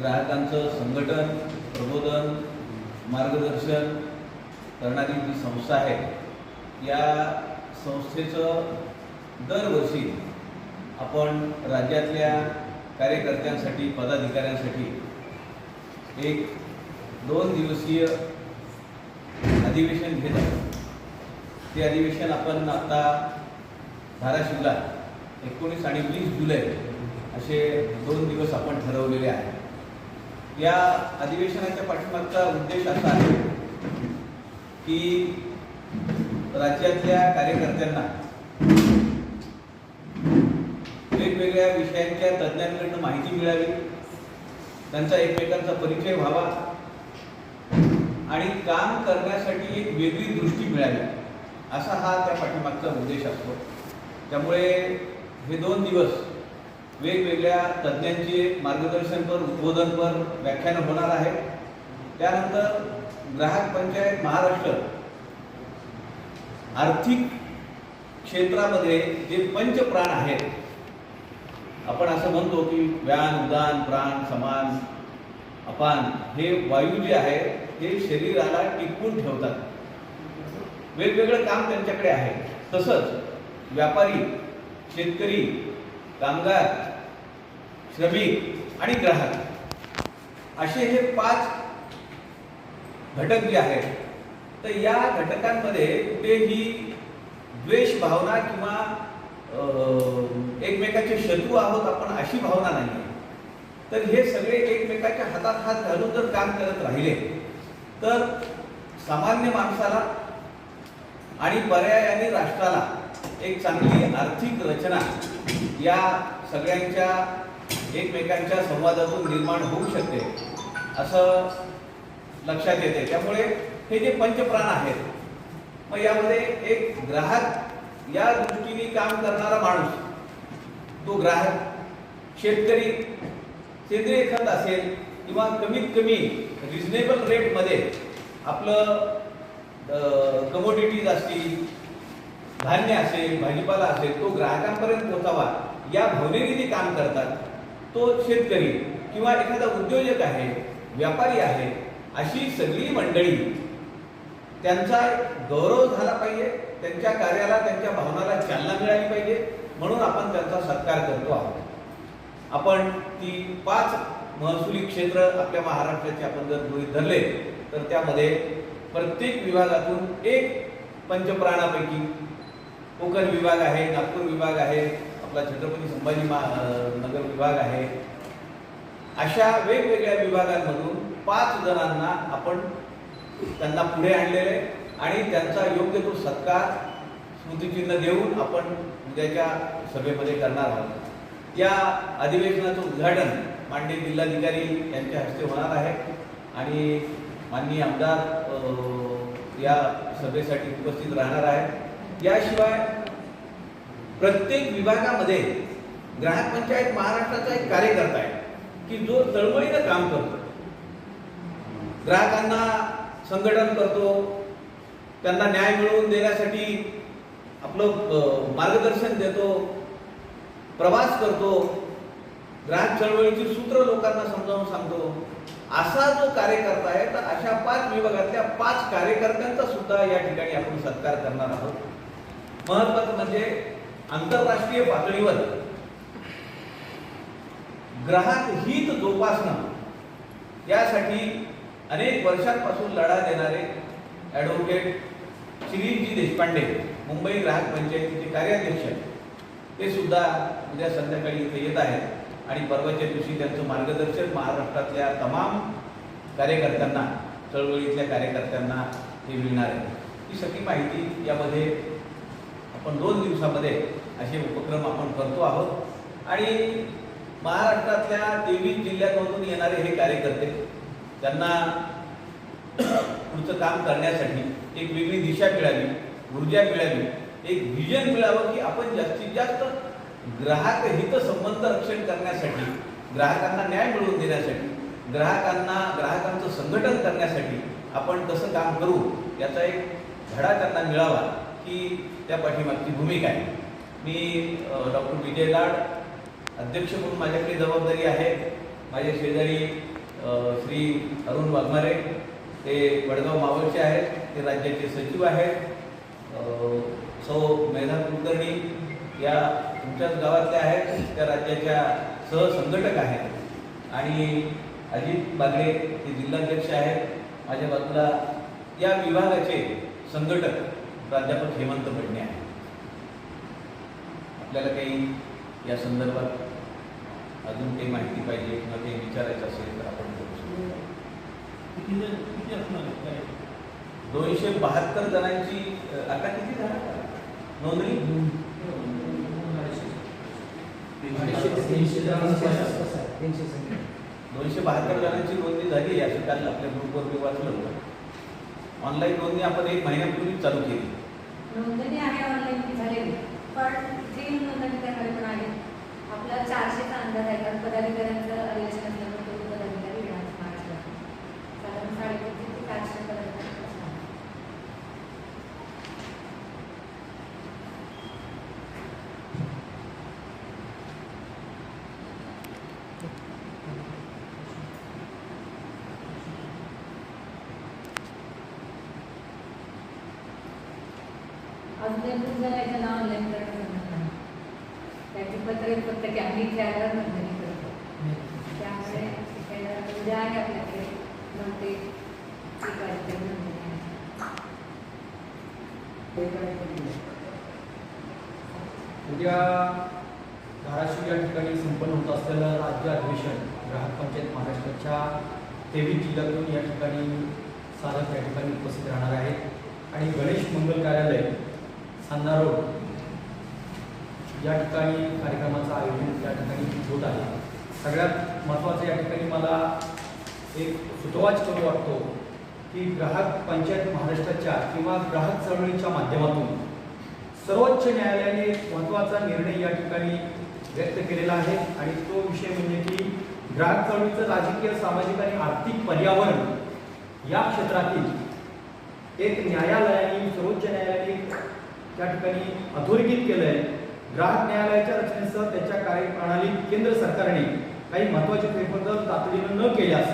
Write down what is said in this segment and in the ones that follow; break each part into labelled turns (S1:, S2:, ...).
S1: ग्राहकांचं संघटन प्रबोधन मार्गदर्शन करणारी जी संस्था आहे या संस्थेचं दरवर्षी आपण राज्यातल्या कार्यकर्त्यांसाठी पदाधिकाऱ्यांसाठी एक दोन दिवसीय अधिवेशन घेत आहोत. ते अधिवेशन आपण आता धाराशिवला एकोणीस आणि वीस जुलै असे दोन दिवस आपण ठरवलेले आहेत. या अधिवेशनाच्या पाठीमागचा उद्देश असा आहे की राज्यातल्या कार्यकर्त्यांना वेगवेगळ्या विषयांच्या तज्ज्ञांकडून माहिती मिळावी त्यांचा एकमेकांचा परिचय व्हावा आणि काम करण्यासाठी एक वेगळी दृष्टी मिळावी असा हा त्या पाठीमागचा उद्देश असतो. त्यामुळे हे दोन दिवस वेगवेगळ्या तज्ज्ञांचे मार्गदर्शनपर उद्बोधनपर व्याख्यानं होणार आहे त्यानंतर ग्राहक पंचायत महाराष्ट्र आर्थिक क्षेत्रामध्ये जे पंचप्राण आहेत आपण असं म्हणतो की व्यान उदान प्राण समान अपान हे वायू जे आहे हे शरीराला टिकवून ठेवतात. वेगवेगळं काम त्यांच्याकडे आहे. तसंच व्यापारी शेतकरी कामगार श्रमिक आणि ग्राहक. असे हे पाच घटक जे आहेत तर या घटकांमध्ये कुठेही द्वेष भावना किंवा एकमेकाचे शत्रू आहोत आपण अशी भावना नाही तर हे सगळे एकमेकाच्या हातात हात घालून जर काम करत राहिले तर सामान्य माणसाला आणि पर्यायाने राष्ट्राला एक चांगली आर्थिक रचना या सगळ्यांच्या एकमेकांच्या संवादातून निर्माण होऊ शकते असं लक्षात येते. त्यामुळे हे जे पंचप्राण आहेत मग यामध्ये एक ग्राहक या दृष्टीने काम करणारा माणूस तो ग्राहक शेतकरी सेंद्रिय खत असेल किंवा कमीत कमी रिजनेबल रेटमध्ये आपलं कमोडिटीज असतील धान्य असेल भाजीपाला असेल तो ग्राहकांपर्यंत पोहोचावा या भावनेने ते काम करतात. तो शेतकरी किंवा एखादा उद्योजक आहे व्यापारी आहे अशी सगळी मंडळी त्यांचा गौरव झाला पाहिजे त्यांच्या कार्याला त्यांच्या भावनाला चालना मिळाली पाहिजे म्हणून आपण त्यांचा सत्कार करतो आहोत. आपण ती पाच महसुली क्षेत्र आपल्या महाराष्ट्राचे आपण जर गृहित धरले तर त्यामध्ये प्रत्येक विभागातून एक पंचप्राणापैकी कोकण विभाग आहे नागपूर विभाग आहे आपला छत्रपती संभाजी मा नगर विभाग आहे. अशा वेगवेगळ्या विभागांमधून पाच जणांना आपण त्यांना पुढे आणलेले आणि त्यांचा योग्य तो सत्कार स्मृतिचिन्ह देऊन आपण उद्याच्या सभेमध्ये करणार आहोत. या अधिवेशनाचं उद्घाटन मांडे जिल्हाधिकारी यांच्या हस्ते होणार आहे आणि माननीय आमदार या सभेसाठी उपस्थित राहणार आहे याशिवाय प्रत्येक विभागामध्ये ग्राहक म्हणजे पंचायत महाराष्ट्राचा एक कार्यकर्ता आहे की जो तळमळीनं काम करतो. ग्राहकांना संघटन करतो त्यांना न्याय मिळवून देण्यासाठी आपलं मार्गदर्शन देतो प्रवास करतो. ग्राहक चळवळीची सूत्र लोकांना समजावून सांगतो. असा जो कार्यकर्ता आहे तर अशा पाच विभागातल्या पाच कार्यकर्त्यांचा सुद्धा या ठिकाणी आपण सत्कार करणार आहोत. महत्वाचं म्हणजे आंतरराष्ट्रीय पातळीवर ग्राहक हित जोपासणं. यासाठी अनेक वर्षांपासून लढा देणारे ॲडव्होकेट श्रीजी देशपांडे मुंबई ग्राहक पंचायतीचे कार्याध्यक्ष ते सुद्धा उद्या संध्याकाळी इथे येत आहेत. आणि परवाच्या दिवशी त्यांचं मार्गदर्शन महाराष्ट्रातल्या तमाम कार्यकर्त्यांना चळवळीतल्या कार्यकर्त्यांना हे मिळणार आहे ही सगळी माहिती यामध्ये आपण दोन दिवसामध्ये असे उपक्रम आपण करतो आहोत. आणि महाराष्ट्रातल्या तेवीस जिल्ह्यांमधून येणारे हे कार्यकर्ते त्यांना पुढचं काम करण्यासाठी एक वेगळी दिशा मिळावी ऊर्जा मिळावी एक व्हिजन मिळावं की आपण जास्तीत जास्त ग्राहक हित संबंध रक्षण करण्यासाठी ग्राहकांना न्याय मिळवून देण्यासाठी ग्राहकांना ग्राहकांचं संघटन करण्यासाठी आपण कसं काम करू याचा एक धडा त्यांना मिळावा की त्या पाठीमागची भूमिका आहे. मी डॉक्टर विजय लाड अध्यक्ष म्हणून माझ्याकडे जबाबदारी आहे. माझे शेजारी श्री अरुण वाघमारे ते वडगाव मावळचे आहेत ते राज्याचे सचिव आहेत. सौ मेधा कुलकर्णी या तुमच्याच गावातल्या आहेत त्या राज्याच्या सहसंघटक आहेत. आणि अजित बागडे ते जिल्हाध्यक्ष आहेत. माझ्या बाजूला या विभागाचे संघटक प्राध्यापक हेमंत बडणे आहेत. आपल्याला काही या संदर्भात अजून काही माहिती पाहिजे किंवा काही विचारायचं असेल तर आपण करू शकतो.
S2: किती जण किती असणार आहेत? काय?
S1: दोनशे बहात्तर जणांची आता किती झालं? नोंदणी. दोनशे बहात्तर जणांची नोंदणी झाली असं काल आपल्या ग्रुपवर मी वाचलं होतं. ऑनलाईन नोंदणी आपण एक महिन्यापूर्वी चालू केली.
S3: नोंदणी आहे ऑनलाईन झालेली. पण जी नोंदणी करणारे पण आहे आपला चारशेचा अंदाज आहे कारण पदाधिकाऱ्यांचं रिलेशन असल्यामुळे तो पदाधिकारी येणार महाराष्ट्रात. साधारण साडेतीनशे ते चारशे पदाधिकारी अजून एक खूप याचं नाव ऑनलाईन करणं त्याची पत्रे फक्त की आम्ही इथे आल्यावर नोंदणी करतो. त्यामुळे शिकायला उद्या आहे आपल्याकडे. मग ते शिकायचे
S4: उद्या धाराशिव या ठिकाणी संपन्न होत असलेलं राज्य अधिवेशन ग्राहक पंचायत महाराष्ट्राच्या तेवीस जिल्ह्यातून या ठिकाणी साधक या ठिकाणी उपस्थित राहणार आहेत. आणि गणेश मंगल कार्यालय सांदा रोड या ठिकाणी कार्यक्रमाचं आयोजन या ठिकाणी होत आहे. सगळ्यात महत्त्वाचं या ठिकाणी मला एक सुतवाच करू वाटतो की ग्राहक पंचायत महाराष्ट्राच्या किंवा ग्राहक चळवळीच्या माध्यमातून सर्वोच्च न्यायालयाने एक महत्त्वाचा निर्णय या ठिकाणी व्यक्त केलेला आहे आणि तो विषय म्हणजे की ग्राहक चळवळीचं राजकीय सामाजिक आणि आर्थिक पर्यावरण या क्षेत्रातील एक न्यायालयाने सर्वोच्च न्यायालयाने त्या ठिकाणी अधोरेखित केलं आहे ग्राहक न्यायालयाच्या रचनेसह त्याच्या कार्यप्रणालीत केंद्र सरकारने काही महत्त्वाचे फेरबदल तातडीनं न केल्यास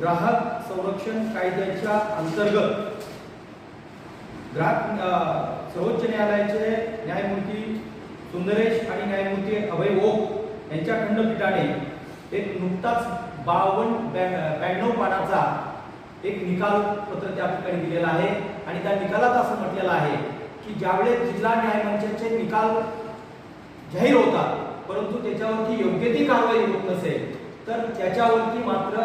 S4: ग्राहक संरक्षण कायद्याच्या अंतर्गत ग्राहक सर्वोच्च न्यायालयाचे न्यायमूर्ती सुंदरेश आणि न्यायमूर्ती अभय ओक यांच्या खंडपीठाने एक नुकताच बावन्न ब्याण्णव पानाचा एक निकाल पत्र त्या ठिकाणी दिलेला आहे आणि त्या निकालात असं म्हटलेलं आहे की ज्यावेळेस जिल्हा न्यायमंचाचे निकाल जाहीर होतात परंतु त्याच्यावरती योग्य ती कारवाई होत नसेल तर त्याच्यावरती मात्र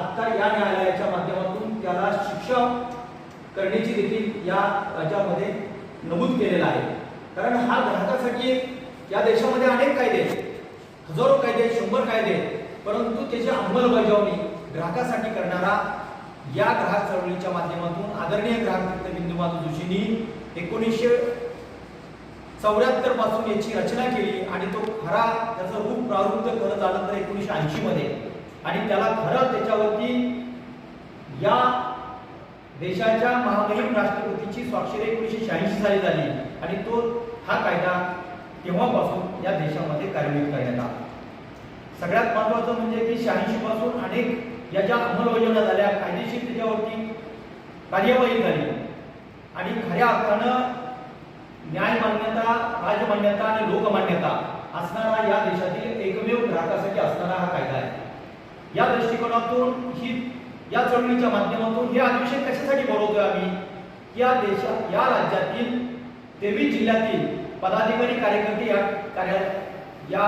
S4: आत्ता या न्यायालयाच्या माध्यमातून त्याला शिक्षा करण्याची देखील या राज्यामध्ये नमूद केलेला आहे. कारण हा ग्राहकासाठी या देशामध्ये अनेक कायदे हजारो कायदे शंभर कायदे परंतु त्याची अंमलबजावणी ग्राहकासाठी करणारा या ग्राहक चळवळीच्या माध्यमातून आदरणीय ग्राहक बिंदुमाता जोशींनी एकोणीसशे चौऱ्याहत्तरपासून याची रचना केली आणि तो खरा त्याचं रूप प्रारूप खरं झालं तर एकोणीसशे ऐंशी मध्ये. आणि त्याला खरं त्याच्यावरती या देशाच्या महामहिम राष्ट्रपतीची स्वाक्षरी एकोणीसशे शहाऐंशी साली झाली. आणि तो हा कायदा तेव्हापासून या देशामध्ये कार्यान्वित करण्यात आला. सगळ्यात महत्वाचं म्हणजे की शहाऐंशी पासून अनेक याच्या अंमलबजावण्या झाल्या कायदेशीर त्याच्यावरती कार्यवाही झाली. आणि खऱ्या अर्थानं न्याय मान्यता राजमान्यता आणि लोकमान्यता असणारा या देशातील एकमेव ग्राहकासाठी असणारा हा कायदा आहे. या दृष्टिकोनातून ही या चळवळीच्या माध्यमातून हे अधिवेशन कशासाठी बोलवतोय आम्ही? या देशात या राज्यातील तेवीस जिल्ह्यातील पदाधिकारी कार्यकर्ते या कार्या या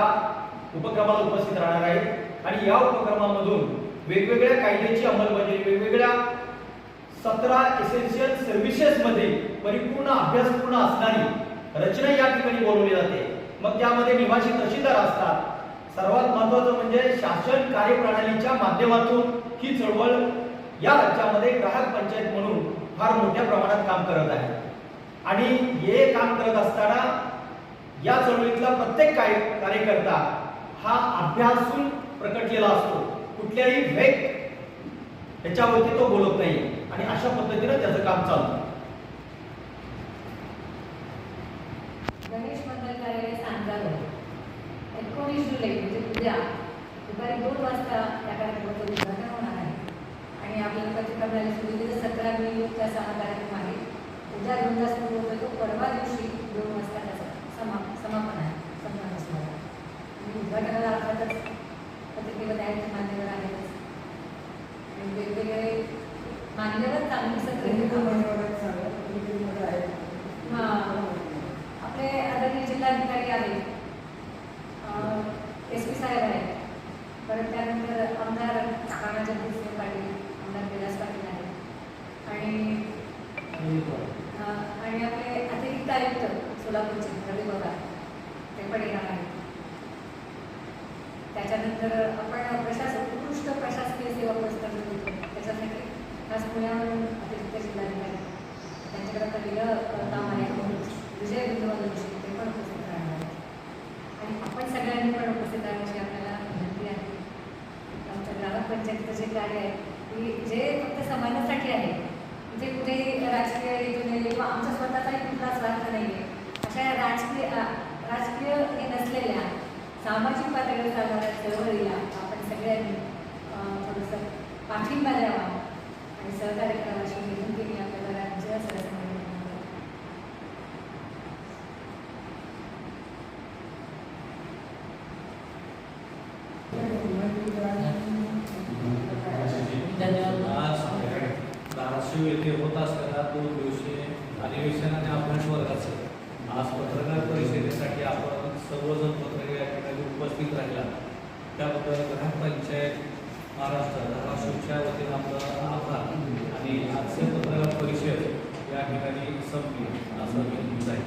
S4: उपक्रमाला उपस्थित राहणार आहेत. आणि या उपक्रमामधून वेगवेगळ्या कायद्याची अंमलबजावणी वेगवेगळ्या सतरा एसेन्शियल सर्व्हिसेस मध्ये परिपूर्ण अभ्यासपूर्ण असणारी रचना या ठिकाणी बोलवली जाते. मग त्यामध्ये निवासी तहसीलदार असतात. सर्वात महत्वाचं म्हणजे शासन कार्यप्रणालीच्या माध्यमातून ही चळवळ या राज्यामध्ये ग्राहक पंचायत म्हणून फार मोठ्या प्रमाणात काम करत आहे. आणि हे काम करत असताना या चळवळीतला प्रत्येक काय कार्यकर्ता हा अभ्यासून प्रकटलेला असतो. कुठल्याही वेग त्याच्यावरती तो बोलत नाही. आणि अशा पद्धतीनं त्याचं काम चालतं
S3: गणेश मंडळ कार्यालय सांगावं. एकोणीस जुलै म्हणजे उद्या दुपारी दोन वाजता या कार्यक्रमाचं उद्घाटन होणार आहे. आणि आपल्याला पत्रिका मिळाली सुरू सतरा मे योगचा सहा कार्यक्रम आहे उद्या दोन तास सुरू होतो तो परवा दिवशी दोन वाजता त्याचा समा समापन आहे संपन्न असणार आहे आणि उद्घाटनाला अर्थातच पत्रिकेमध्ये आहेत ते मान्यवर आहेतच आणि वेगवेगळे मान्यवर चांगली सत्र हा. आपले आदरणीय जिल्हाधिकारी आले. एस पी साहेब आहेत. परत त्यानंतर आमदार काका जगदीशसिंह पाटील आमदार कैलास पाटील आहेत. आणि आणि आपले अतिरिक्त आयुक्त सोलापूरचे रवी बघा ते पण येणार आहेत. त्याच्यानंतर आपण प्रशासन उत्कृष्ट प्रशासकीय सेवा पुरस्कार देतो. त्याच्यासाठी खास पुण्यावरून त्यांच्याकडे काम आहे विजय बिंदुवाल ते पण उपस्थित राहणार आहेत आणि आपण सगळ्यांनी पण उपस्थित राहण्याची आपल्याला विनंती आहे. आमच्या ग्रामपंचायतीचं जे कार्य आहे की जे फक्त समाजासाठी आहे म्हणजे कुठेही राजकीय हेतू नाही किंवा आमचा स्वतःचाही कुठला स्वार्थ नाही आहे अशा राजकीय राजकीय हे नसलेल्या सामाजिक पातळीवर चालणाऱ्या चळवळीला आपण सगळ्यांनी थोडंसं पाठिंबा द्यावा. आणि सहकार्य करावं अशी विनंती मी आपल्याला राज्य
S2: सरकार धाराशिव येथे होत असलेल्या दोन दिवसीय अधिवेशन आणि अभ्यास वर्गाचं. आज पत्रकार परिषदेसाठी आपण सर्वजण पत्रकार या ठिकाणी उपस्थित राहिला. त्याबद्दल ग्रामपंचायत महाराष्ट्र धाराशिवच्या वतीनं आपलं आभार. आणि आजचे पत्रकार परिषद या ठिकाणी संपली. असं मी जाईल.